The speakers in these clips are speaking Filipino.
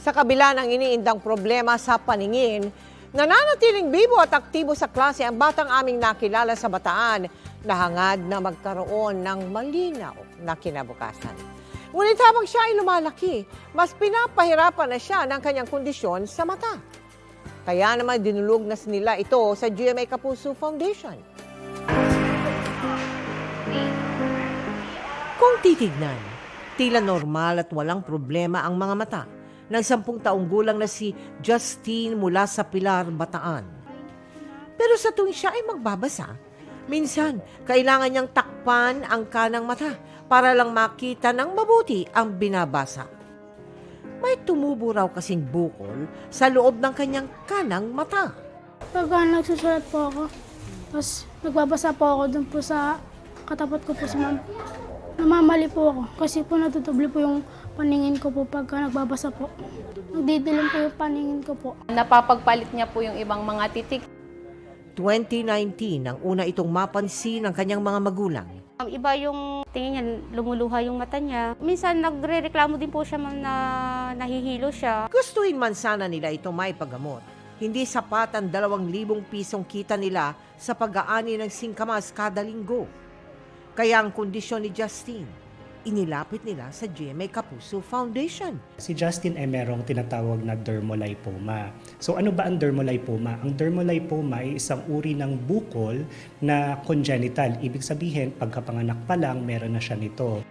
Sa kabila ng iniindang problema sa paningin, nananatiling bibo at aktibo sa klase ang batang aming nakilala sa Bataan na hangad na magkaroon ng malinaw na kinabukasan. Ngunit habang siya ay lumalaki, mas pinapahirapan na siya ng kanyang kondisyon sa mata. Kaya naman dinulog na nila ito sa GMA Kapuso Foundation. Kung titignan, tila normal at walang problema ang mga mata ng sampung taong gulang na si Justine mula sa Pilar, Bataan. Pero sa tuwing siya ay magbabasa, minsan kailangan niyang takpan ang kanang mata para lang makita ng mabuti ang binabasa. May tumubo raw kasing bukol sa loob ng kanyang kanang mata. Pag uh, nagsusulat po ako, tapos nagbabasa po ako dun po sa katapat ko po sa ma'am. Namamali po ako kasi po natutubli po yung paningin ko po pagka nagbabasa po. Nagdidilim po yung paningin ko po. Napapagpalit niya po yung ibang mga titik. 2019 nang una itong mapansin ng kanyang mga magulang. Um, Iba yung tingin niya, lumuluha yung mata niya. Minsan nagre-reklamo din po siya ma'am na nahihilo siya. Gustuhin man sana nila ito may paggamot. Hindi sapat ang dalawang libong pisong kita nila sa pag-aani ng singkamas kada linggo. Kaya ang kondisyon ni Justine, inilapit nila sa GMA Kapuso Foundation. Si Justin ay merong tinatawag na dermolipoma. So ano ba ang dermolipoma? Ang dermolipoma ay isang uri ng bukol na congenital. Ibig sabihin, pagkapanganak pa lang, meron na siya nito.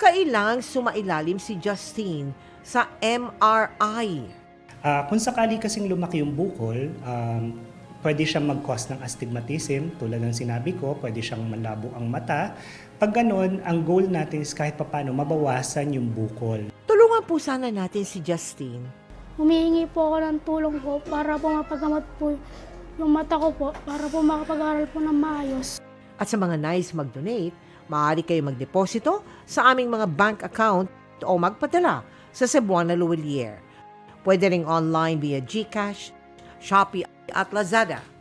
Kailang sumailalim si Justine sa MRI. Ah, kung sakali kasing lumaki yung bukol, um, pwede siyang mag-cause ng astigmatism. Tulad ng sinabi ko, pwede siyang malabo ang mata. Pag ganun, ang goal natin is kahit papano mabawasan yung bukol. Tulungan po sana natin si Justine Humihingi po ako ng tulong po para po mapagamot po yung mata ko po para po makapag-aral po ng maayos. At sa mga nais mag-donate, maaari kayo magdeposito sa aming mga bank account o magpadala sa Cebuana Luwalier. Pwede ring online via GCash, Shopee at Lazada.